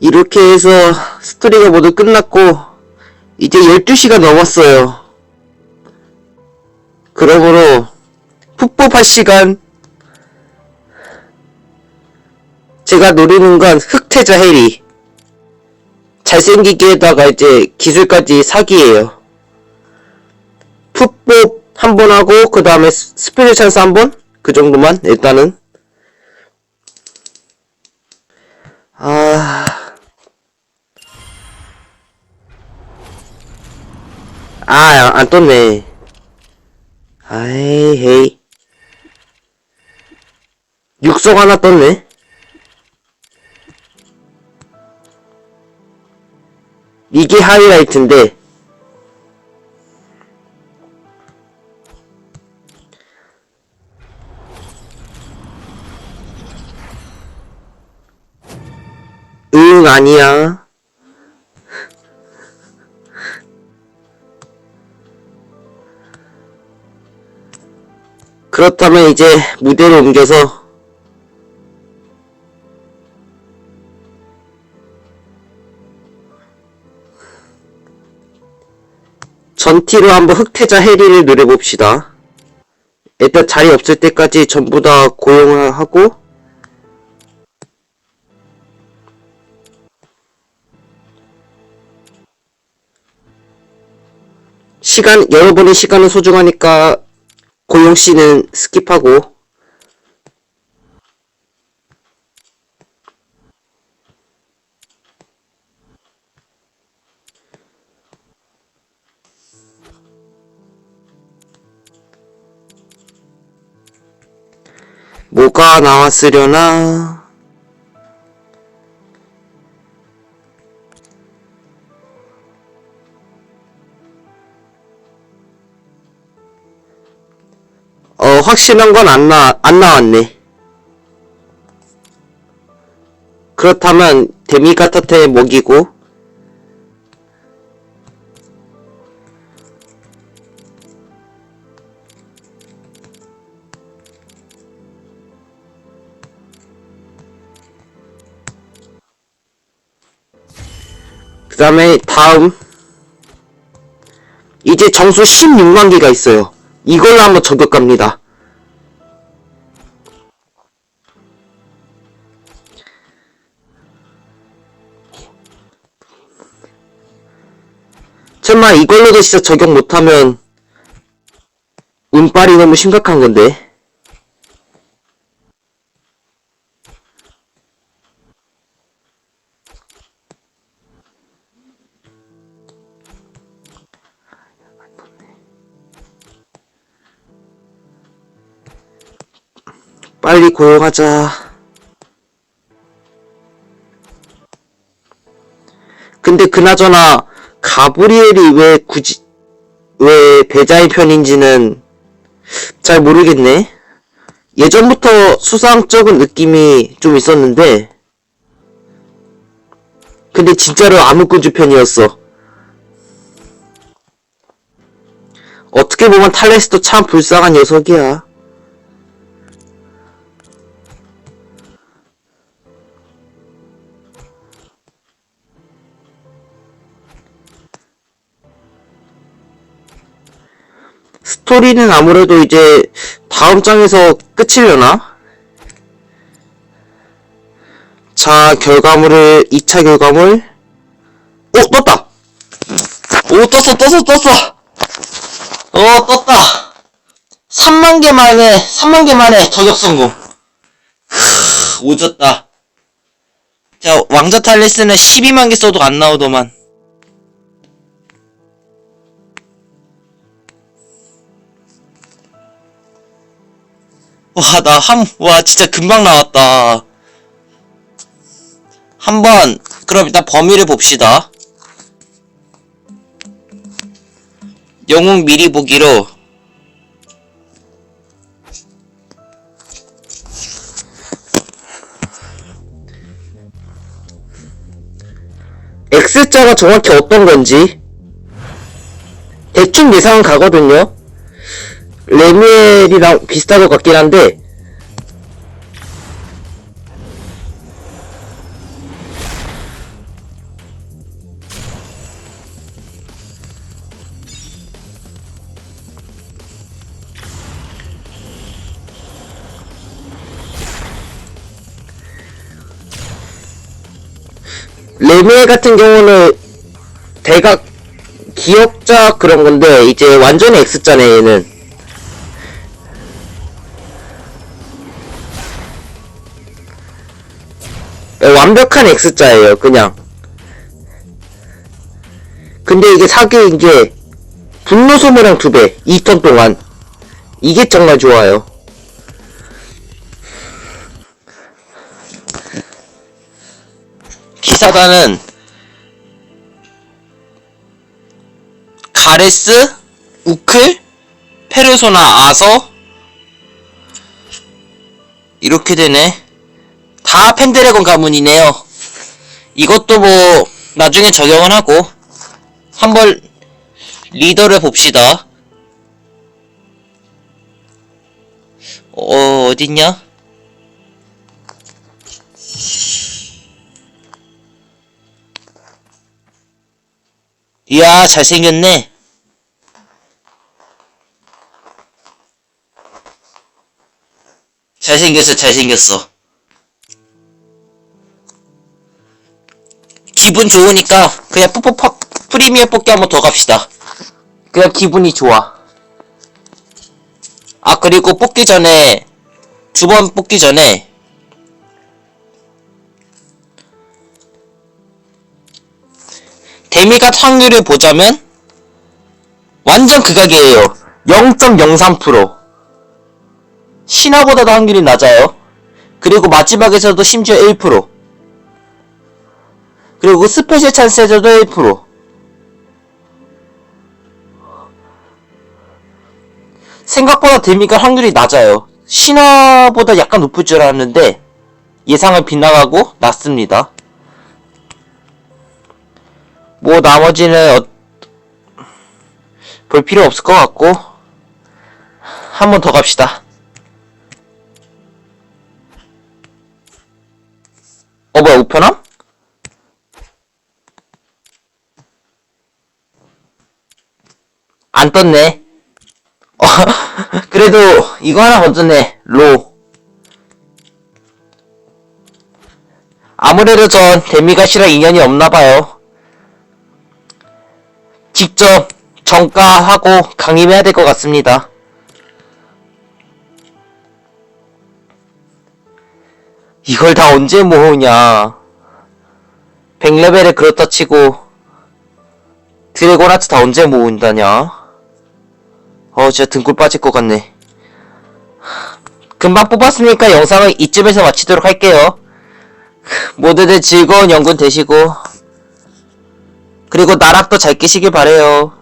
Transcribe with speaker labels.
Speaker 1: 이렇게 해서 스토리가 모두 끝났고 이제 12시가 넘었어요. 그러므로 풋법할 시간 제가 노리는 건 흑태자 해리 잘생기기에다가 이제 기술까지 사기예요. 풋법 한번 하고 그 다음에 스페셜 찬스 한 번? 그 정도만 일단은 아... 아, 안 떴네. 아이, 헤이. 육성 하나 떴네. 이게 하이라이트인데, 응, 아니야. 그렇다면 이제 무대를 옮겨서 전티로 한번 흑태자 해리를 노려봅시다. 일단 자리 없을 때까지 전부 다 고용을 하고 시간 여러분의 시간은 소중하니까 고용 씨는 스킵하고 뭐가 나왔으려나? 어, 확실한 건 안 나, 안 나왔네. 그렇다면, 데미가타테 먹이고, 그 다음에, 다음. 이제 정수 16만 개가 있어요. 이걸로 한번 저격 갑니다. 정말 이걸로도 진짜 적용 못하면 운빨이 너무 심각한 건데. 빨리 고용하자. 근데 그나저나 가브리엘이 왜 굳이 왜 배자의 편인지는 잘 모르겠네. 예전부터 수상적인 느낌이 좀 있었는데 근데 진짜로 암흑군주 편이었어. 어떻게 보면 탈레스도 참 불쌍한 녀석이야. 스토리는 아무래도 이제 다음 장에서 끝이려나? 자, 결과물을 2차 결과물 오, 떴다! 오, 떴어, 떴어, 떴어! 어, 떴다! 3만 개 만에, 3만 개 만에 저격 성공. 크, 오졌다. 자, 왕자 탈레스는 12만 개 써도 안 나오더만. 와, 나 한, 와, 진짜 금방 나왔다. 한번, 그럼 일단 범위를 봅시다. 영웅 미리 보기로. X자가 정확히 어떤 건지 대충 예상은 가거든요. 레무엘이랑 비슷한 것 같긴 한데. 레멜 같은 경우는 대각 기억자 그런 건데 이제 완전히 X자네 얘는. 네, 완벽한 X자예요 그냥. 근데 이게 사기인 게 분노 소모량 2배 2턴 동안. 이게 정말 좋아요. 기사단은 가레스, 우클, 페르소나 아서 이렇게 되네. 다 펜드래곤 가문이네요. 이것도 뭐 나중에 적용을 하고 한번 리더를 봅시다. 어 어딨냐? 이야 잘생겼네. 잘생겼어 잘생겼어. 기분 좋으니까 그냥 뽀뽀 프리미어 뽑기 한번 더 갑시다. 그냥 기분이 좋아. 아 그리고 뽑기 전에 두 번 뽑기 전에 데미가 확률을 보자면 완전 극악이에요. 0.03% 신화보다도 확률이 낮아요. 그리고 마지막에서도 심지어 1% 그리고 스페셜 찬스에서도 1% 생각보다 데미가 확률이 낮아요. 신화보다 약간 높을 줄 알았는데 예상을 빗나가고 낮습니다. 뭐 나머지는 어... 볼 필요 없을 것 같고 한 번 더 갑시다. 어 뭐야 우편함? 안 떴네. 어, 그래도 이거 하나 건졌네. 로. 아무래도 전 데미가시랑 인연이 없나봐요. 직접 정가하고 강림해야 될 것 같습니다. 이걸 다 언제 모으냐. 100레벨에 그렇다 치고 드래곤 하트 다 언제 모은다냐. 어 진짜 등골 빠질 것 같네. 금방 뽑았으니까 영상을 이쯤에서 마치도록 할게요. 모두들 즐거운 연군 되시고 그리고 나락도 잘 끼시길 바래요.